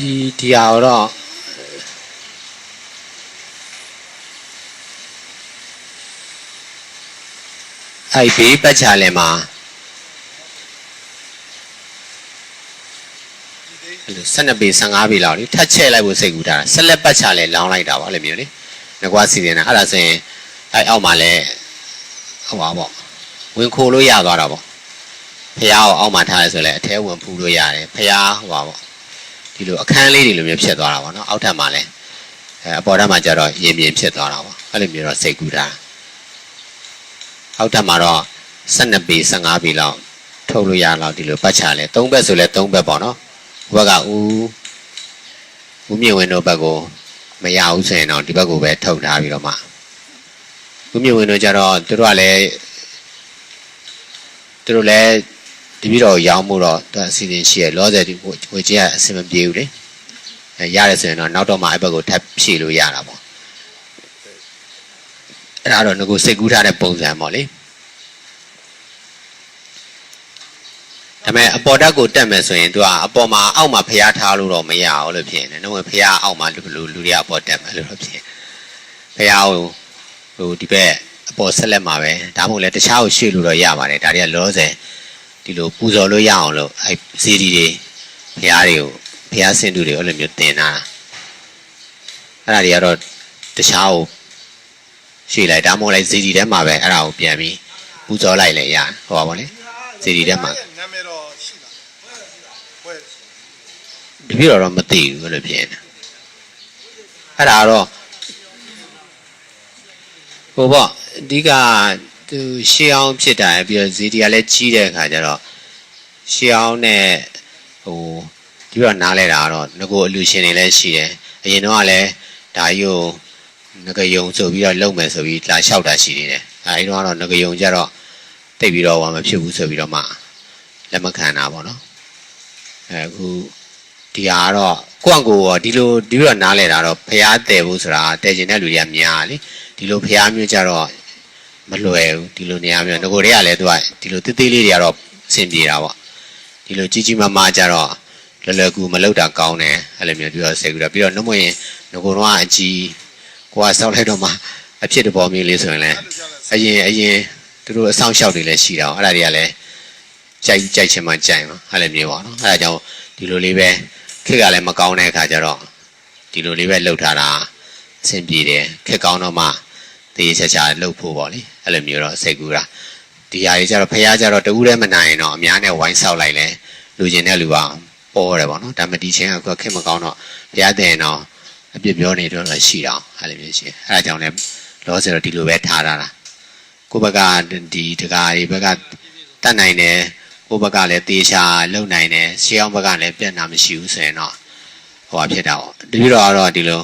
ဒီဒီဟာတော့အဲ့ဘေးပတ်ချလဲမှာအဲ့လို12ပေ15ပေလောက်လေထပ်ချဲ့လိုက်ဖို့စိတ်ကူးထားတာဆက်လက်ပတ်ချလဲလောင်းလိုက်တာပါအဲ့လိုမျိုးလေငကွာစီစဉ်တာအဲ့ဒါဆိုရင်အဲ့အောက်မှာလဲဟိုပါပေါ့ဝင်ခိုလို့ရသွားတာပေါ့ဖះကိုအောက်မှာထားရဆိုလဲအထဲဝင်ဖူးလို့ရတယ်ဖះဟိုပါပေါ့ ဒီလိုအခန်းလေးတွေလိုမျိုးဖြစ်သွားတာပေါ့နော်အောက်ထပ်မှာလဲအဲအပေါ်ထပ်မှာကျတော့ရင်ပြင်ဖြစ်သွားတာပေါ့အဲ့လိုမျိုးတော့စိတ်ကူးတာအောက်ထပ်မှာတော့12ပေ15ပေလောက်ထုတ်လို့ရတော့ဒီလိုပတ်ချလဲ3ဘက်ဆိုလဲ3ဘက်ပေါ့နော်ဘက်ကဦးဦးမြင့်ဝင်းတို့ဘက်ကိုမရဘူးဆိုရင်တော့ဒီဘက်ကိုပဲထုတ်ထားပြီးတော့မှဦးမြင့်ဝင်းတို့ကျတော့သူတို့ကလည်းသူတို့လည်း တပည့်တော်ရောင်းမှုတော့သူအစီအစဉ်ရှိရလောဆယ်ဒီဝေချင်းကအဆင်မပြေဘူးလေအဲရတယ်ဆိုရင်တော့နောက်တော့မှအဲ့ဘက်ကိုထပ်ဖြည့်လို့ရတာပေါ့အဲ့ဒါတော့ငကိုစိတ်ကူးထားတဲ့ပုံစံပေါ့လေဒါပေမဲ့အပေါ်ဓာတ်ကိုတက်မယ်ဆိုရင်သူကအပေါ်မှာအောက်မှာဖျားထားလို့တော့မရဘူးလို့ဖြစ်နေတယ်။နှုတ်ဖျားအောက်မှာလူလူလူတွေကအပေါ်တက်မယ်လို့တော့ဖြစ်။ဖျားကိုဟိုဒီဘက်အပေါ်ဆက်လက်မှာပဲဒါမှမဟုတ်လဲတခြားကိုရွှေ့လို့တော့ရပါတယ်။ဒါတွေကလောဆယ် ဒီလိုပူဇော်လို့ရအောင်လို့အဲစီဒီတွေဖျားတွေကိုဖျားစင်တူတွေအဲ့လိုမျိုးတင်တာ။အဲ့ဒါတွေကတော့တခြားကိုရွှေ့လိုက်ဒါမှမဟုတ်လဲစီဒီထဲမှာပဲအဲ့ဒါကိုပြန်ပြီးပူဇော်လိုက်လဲရတယ်။ဟောပါဗောလေ။စီဒီထဲမှာနာမည်တော့ရှိလားဘယ်တပြည့်တော့တော့မသိဘူးလို့ဖြစ်နေအဲ့ဒါတော့ဟိုပေါ့အဓိက သူရှေးအောင်ဖြစ်တာပြီးတော့ဇီဒီကလည်းကြီးတဲ့အခါကျတော့ရှေးအောင်နဲ့ဟိုဒီတော့နားလဲတာကတော့ငကိုအလူရှင်တွေလည်းရှိတယ်အရင်တော့ကလည်းဒါကြီးကိုငကယုံဆိုပြီးတော့လုံမယ်ဆိုပြီးလာလျှောက်တာရှိနေတယ်အဲဒီတော့ကတော့ငကယုံကြတော့တိတ်ပြီးတော့ဟောမဖြစ်ဘူးဆိုပြီးတော့မှလက်မခံတာပေါ့နော်အဲအခုဒီဟာကတော့ကိုယ့်အကိုရောဒီလိုဒီလိုနားလဲတာတော့ဖျားတယ်ဖို့ဆိုတာတဲကျင်တဲ့လူတွေကများလေဒီလိုဖျားမျိုးကြတော့ မလွယ်ဘူးဒီလိုနေရာမျိုးငကိုတွေကလည်းသူကဒီလိုတိတိလေးတွေကတော့အဆင်ပြေတာပေါ့ဒီလိုကြီးကြီးမားမားကြတော့လွယ်လွယ်ကူမလောက်တာကောင်းတယ်အဲ့လိုမျိုးပြီးတော့ဆဲကူတာပြီးတော့နှမရင်ငကိုတော့အကြီးကိုကစောက်လိုက်တော့မှအဖြစ်တဘောမျိုးလေးဆိုရင်လည်းအရင်အရင်သူတို့အဆောင်လျှောက်တွေလည်းရှိတာအဲ့ဒါတွေကလည်းကြိုက်ကြိုက်ချင်မှကြိုက်မှာအဲ့လိုမျိုးပေါ့နော်အဲ့ဒါကြောင့်ဒီလိုလေးပဲခက်ကလည်းမကောင်းတဲ့အခါကျတော့ဒီလိုလေးပဲလှုပ်ထားတာအဆင်ပြေတယ်ခက်ကောင်းတော့မှ တေးချာချာလှုပ်ဖို့ပေါ့လေအဲ့လိုမျိုးတော့စိတ်ကူးတာဒီဟာကြီးကျတော့ဖះကျတော့တူးလည်းမနိုင်ရင်တော့အများနဲ့ဝိုင်းဆောက်လိုက်လဲလူကျင်တဲ့လူကပေါ်တယ်ပေါ့နော်ဒါမှဒီချင်းကခက်မကောင်းတော့ဖះတဲ့ရင်တော့အပြစ်ပြောနေတော့ရှိတာအဲ့လိုမျိုးရှိတယ်အဲ့ဒါကြောင့်လည်းလောဆယ်တော့ဒီလိုပဲထားတာလားကိုယ့်ဘက်ကဒီတကားဒီဘက်ကတတ်နိုင်တယ်ကိုယ့်ဘက်ကလည်းတေချာလုံနိုင်တယ်ရှေးအောင်ဘက်ကလည်းပြတ်နာမရှိဘူးဆိုရင်တော့ဟိုဟာဖြစ်တာပေါ့တတိတော့ကတော့ဒီလို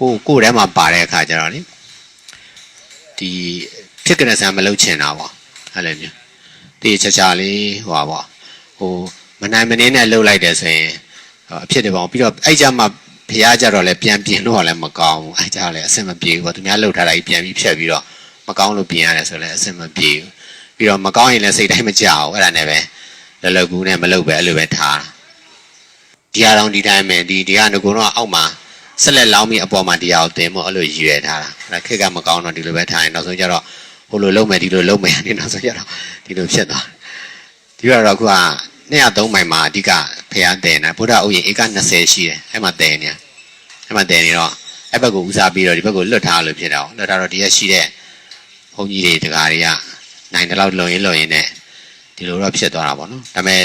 ကိုကိုယ်ထဲမှာပါတဲ့အခါကျတော့လေ ဒီဖြစ်ကြတဲ့ဆံမလုံချင်တာပေါ့အဲ့လိုမျိုးတေချာချာလေးဟိုဟာပေါ့ဟိုမနိုင်မနှင်းနဲ့လှုပ်လိုက်တယ်ဆိုရင်ဟိုအဖြစ်တယ်ပေါ့ပြီးတော့အဲ့ကြမှာဖះကြတော့လည်းပြန်ပြင်လို့လည်းမကောင်းဘူးအဲ့ကြလည်းအဆင်မပြေဘူးပေါ့သူများလှုပ်ထားတာကြီးပြန်ပြီးဖြတ်ပြီးတော့မကောင်းလို့ပြင်ရတယ်ဆိုလည်းအဆင်မပြေဘူးပြီးတော့မကောင်းရင်လည်းစိတ်တိုင်းမကြောက်ဘူးအဲ့ဒါနဲ့ပဲလော်လော်ကူနဲ့မလုပ်ပဲအဲ့လိုပဲထားတာဒီဟာတော့ဒီတိုင်းပဲဒီဒီကငကုံတော့အောက်မှာ ဆက်လက်လောင်းပြီးအပေါ်မှာဒီဟာကိုတင်မို့အဲ့လိုရည်ရွယ်ထားတာအဲ့ဒါခက်ကမကောင်းတော့ဒီလိုပဲထားရင်နောက်ဆုံးကျတော့ဟိုလိုလုံးမယ်ဒီလိုလုံးမယ်ဒီနောက်ဆုံးကျတော့ဒီလိုဖြစ်သွားဒီကတော့အခုက203မိုင်မှာအဓိကဖျားတယ်နေဗုဒ္ဓဥယျာဉ်ဧက20ရှိတယ်အဲ့မှာတယ်နေအဲ့မှာတယ်နေတော့အဲ့ဘက်ကိုဦးစားပြီးတော့ဒီဘက်ကိုလွတ်ထားလို့ဖြစ်တာလွတ်ထားတော့ဒီရက်ရှိတဲ့ဘုန်းကြီးတွေတကားတွေကနိုင်တဲ့လောက်လုံရင်လုံရင်နဲ့ဒီလိုတော့ဖြစ်သွားတာပေါ့နော်ဒါပေမဲ့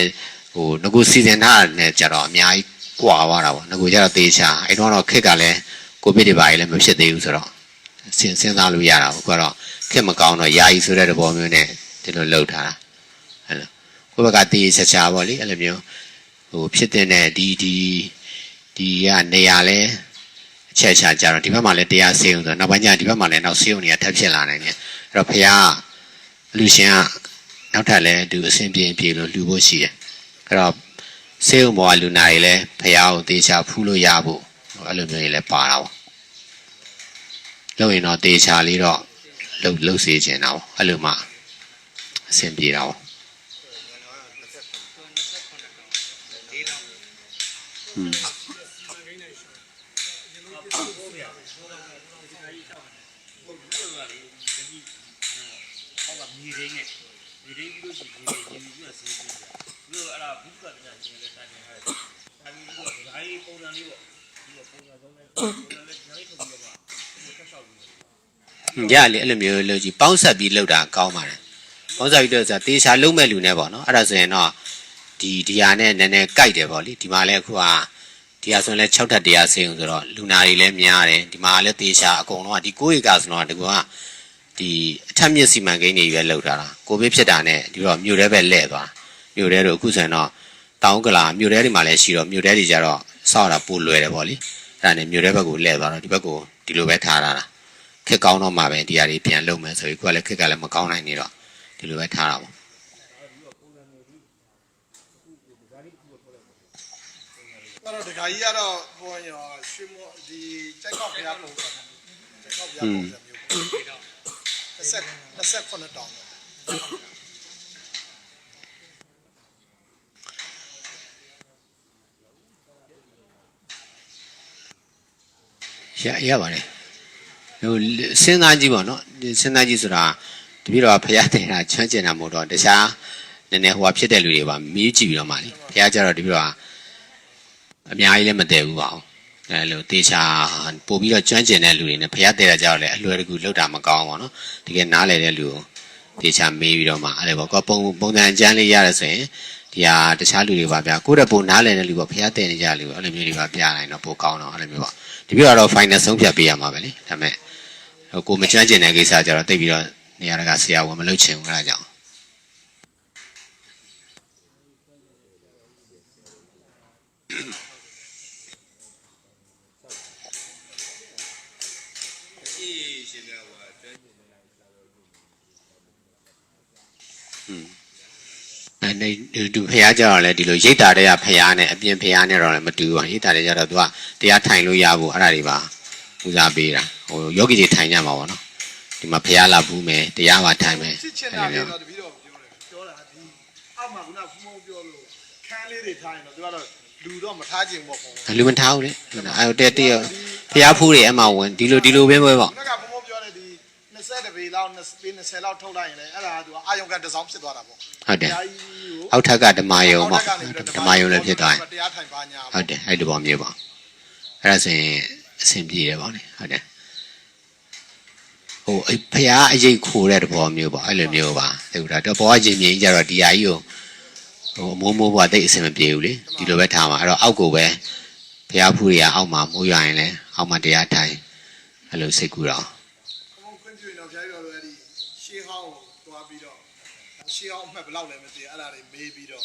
ဟိုငကူစီစဉ်ထားတဲ့ကြတော့အများကြီး ကွာသွားတာပေါ့ငကူကြတော့တေးချာအဲ့တော့တော့ခက်ကလည်းကိုဗစ်တွေပါကြီးလည်းမဖြစ်သေးဘူးဆိုတော့စဉ်စဉ်းစားလို့ရတာပေါ့ကတော့ခက်မကောင်းတော့ယာယီဆိုတဲ့သဘောမျိုးနဲ့ဒီလိုလှုပ်ထားတာအဲ့လိုကိုယ့်ဘက်ကတေးချာချာပေါ့လေအဲ့လိုမျိုးဟိုဖြစ်တဲ့ဒီဒီဒီကနေရာလဲအချက်ချာကြတော့ဒီဘက်မှာလည်းတရားစေုံဆိုတော့နောက်ပိုင်းကျဒီဘက်မှာလည်းနောက်စေုံနေရထပ်ဖြစ်လာနိုင်တယ်အဲ့တော့ဖះလူရှင်ကနောက်ထပ်လည်းသူအဆင်ပြေပြေလို့လူဖို့ရှိတယ်အဲ့တော့ စေုံဘောကလူနာတွေလည်းဖះကိုတေချာဖူးလို့ရဖို့အဲ့လိုမျိုးတွေလည်းပါတာပေါ့လုံရင်တော့တေချာလေးတော့လှုပ်လှုပ်စေချင်တာပေါ့အဲ့လိုမှအဆင်ပြေတာပေါ့อืมကိန်းနဲ့ရှောင်းကျွန်တော်ဟုတ်ပါဘူးဗျာဟုတ်ပါဘူးဒီကကြီးတောက်ဟုတ်ပြီတော့လေဒီဟောကမြေရင်းနဲ့ မြေရင်းပြီးလို့ရှိရင်မြေရင်းပြီးတော့ဆေးဆေးပြပြီးတော့အဲ့ဒါဘုက္ခတရားကျင်းလဲတာနေဟာတာပြီးတော့ဒါကြီးပုံစံလေးပေါ့ဒီပုံစံသုံးလိုက်ပုံစံလေးညာလေးထုတ်ပြီးတော့ဟိုဆက်ဆောက်ပြီးရလေအဲ့လိုမျိုးလုပ်ကြည့်ပေါင်းဆက်ပြီးလုပ်တာကောင်းပါတယ်ပေါင်းဆက်ပြီးတော့ဆိုတာတေချာလုံးမဲ့လူနဲ့ပေါ့နော်အဲ့ဒါဆိုရင်တော့ဒီဒီဟာနဲ့နည်းနည်းကြိုက်တယ်ပေါ့လေဒီမှာလည်းအခုကဒီဟာဆိုရင်လည်း6ထပ်တရားစေုံဆိုတော့လူနာတွေလည်းများတယ်ဒီမှာလည်းတေချာအကုန်လုံးကဒီကိုယ့်ဧကဆိုတော့ဒီကောင်က ဒီအထက်မြင့်စီမံကိန်းတွေပဲလုပ်ထားတာကိုဗစ်ဖြစ်တာနဲ့ဒီတော့မြို့ထဲပဲလဲ့သွားမြို့ထဲတို့အခုဆိုရင်တော့တောင်ကလာမြို့ထဲတွေမှာလည်းရှိတော့မြို့ထဲတွေကြတော့စောက်တာပိုလွယ်တယ်ပေါ့လေအဲ့ဒါနဲ့မြို့ထဲဘက်ကိုလဲ့သွားတော့ဒီဘက်ကိုဒီလိုပဲထားတာလားခက်ကောင်းတော့မှပဲဒီဟာတွေပြန်လုပ်မယ်ဆိုပြီးကိုကလည်းခက်ကလည်းမကောင်းနိုင်နေတော့ဒီလိုပဲထားတာပေါ့တော့ဒကာကြီးကတော့ဟိုရောရွှေမောဒီကြိုက်ကောက်ဖျားပုံစံကြိုက်ကောက်ဖျားပုံစံမျိုး ပေါ့20 29တောင်ပေါ့ရရပါတယ်ဟိုစဉ်းစားကြည့်ပါတော့ဒီစဉ်းစားကြည့်ဆိုတာတပည့်တော်ကဖျားတယ်တာချမ်းကျင်တာမဟုတ်တော့တခြားနည်းနည်းဟိုဟာဖြစ်တဲ့လူတွေပါမေးကြည့်ပြီးတော့မှလေဖျားကြတော့တပည့်တော်ကအများကြီးလည်းမတည်ဘူးပါအောင် အဲလိုတေချာပို့ပြီးတော့ကျွမ်းကျင်တဲ့လူတွေနဲ့ဖျားတဲ့တာကြတော့လေအလွယ်တကူလောက်တာမကောင်းပါတော့တကယ်နားလည်တဲ့လူကိုတေချာမေးပြီးတော့မှအဲ့ဒါပေါ့ကပုံပုံစံအကျန်းလေးရတယ်ဆိုရင်ဒီဟာတခြားလူတွေပါဗျာကိုယ့်တဲ့ပုံနားလည်တဲ့လူပေါ့ဖျားတဲ့နေကြလူအဲ့လိုမျိုးတွေပါပြနိုင်တော့ပိုကောင်းတော့အဲ့လိုမျိုးပေါ့ဒီပြတော့ final ဆုံးဖြတ်ပေးရမှာပဲလေဒါပေမဲ့ဟိုကိုမကျွမ်းကျင်တဲ့ကိစ္စကြတော့တိတ်ပြီးတော့နေရာတကာဆရာဝန်မလုပ်ချင်ဘူးအဲ့ဒါကြောင့် အေးရှင်များဟိုကျွမ်းကျင်နေတာ အဲဒီသူဖះကြတော့လေဒီလိုရိတ်တာတွေကဖះနဲ့အပြင်ဖះနဲ့တော့လည်းမတူဘူးရိတ်တာတွေကြတော့သူကတရားထိုင်လို့ရဖို့အဲ့ဒါတွေပါဦးစားပေးတာဟိုယောဂီတွေထိုင်ကြမှာပေါ့နော်ဒီမှာဖះလာဘူးမယ်တရားပါထိုင်မယ်ချစ်ချင်တာလေးတော့တပီတော့ပြောတယ်ပြောတာဒီအောက်မှာကဖုံဖုံပြောလို့ခန်းလေးတွေထားရင်တော့သူကတော့လူတော့မထားခြင်းပေါ့ပေါ့လူမထားဘူးလေအဲ့တော့တက်တက်ဖះဖူးတွေအမှဝင်ဒီလိုဒီလိုပဲပဲပေါ့ 20ပေလောက်20ပေ20လောက်ထုတ်လိုက်ရင်လည်းအဲ့ဒါကသူအာယုံကတစ်စောင်းဖြစ်သွားတာပေါ့ဟုတ်တယ်တရားကြီးကိုအောက်ထက်ကဓမ္မယုံပေါ့ဓမ္မယုံလည်းဖြစ်သွားတယ်တရားထိုင်ပါညာဟုတ်တယ်အဲ့ဒီပုံမျိုးပါအဲ့ဒါဆိုရင်အဆင်ပြေတယ်ပေါ့လေဟုတ်တယ်ဟိုအဲ့ဖះအရေးခိုးတဲ့သဘောမျိုးပေါ့အဲ့လိုမျိုးပါသိဘူးလားတော့ဘောကချင်းမြင်ကြတော့ဒီဟာကြီးကိုဟိုမိုးမိုးဘွားတိတ်အဆင်မပြေဘူးလေဒီလိုပဲထားမှာအဲ့တော့အောက်ကိုပဲဖះဖူးတွေကအောက်မှာမိုးရွာရင်လည်းအောက်မှာတရားထိုင်အဲ့လိုစိတ်ကူတော့ ဘုံခွင့်ပြုရင်တော့ဖျားရတော့အဲ့ဒီရှေးဟောင်းကိုသွားပြီးတော့ ရှေးဟောင်းအမှတ်ဘယ်လောက်လဲမသိဘူးအဲ့ဒါတွေမေးပြီးတော့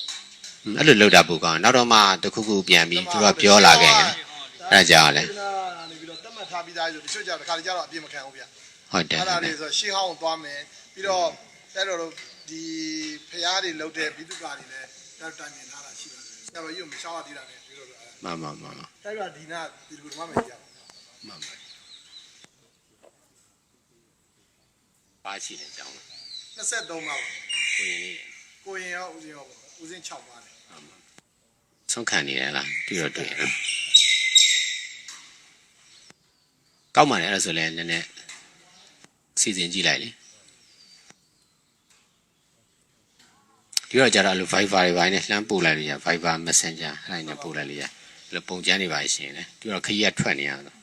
အဲ့လိုလောက်တာပိုကောင်းနောက်တော့မှတခုခုပြန်ပြီးသူကပြောလာခဲ့တယ်အဲ့ဒါကြောင့်လေဒီနာနေပြီးတော့တတ်မှတ်ထားပြီးသားဆိုတချို့ကြတော့တစ်ခါတလေကြတော့အပြည့်မခံဘူးဗျဟုတ်တယ်အဲ့ဒါတွေဆိုရှေးဟောင်းကိုသွားမယ်ပြီးတော့အဲ့တော့ဒီဖျားတွေလုတ်တဲ့ဘိသုကာတွေလည်းအဲ့တိုင်မြင်ထားတာရှိပါတယ်ဆရာမကြီးကမရှောင်းရသေးတာနဲ့ပြီးတော့အဲ့မှန်မှန်မှန်မှန်တိုက်ကဒီနာဒီလိုမှမကြည့်ရဘူးမှန်မှန်ပါရှိတယ်ကြောင်း 23မှာကိုရင်လေးကိုရင်ရောဦးစင်းရောပေါ့ဦးစင်း6ပါတယ်ဆုံးခံနေတယ်လားတွေ့တော့တွေ့နော်ကောက်မှလည်းအဲ့ဒါဆိုလည်းနည်းနည်းစီစဉ်ကြည့်လိုက်လေဒီတော့ကြတော့အဲ့လို Viber တွေပိုင်းနဲ့လှမ်းပို့လိုက်လို့ရ Viber Messenger အဲ့ဒါနဲ့ပို့လိုက်လို့ရအဲ့လိုပုံကျန်းတွေပါရှင်လေဒီတော့ခကြီးကထွက်နေရတော့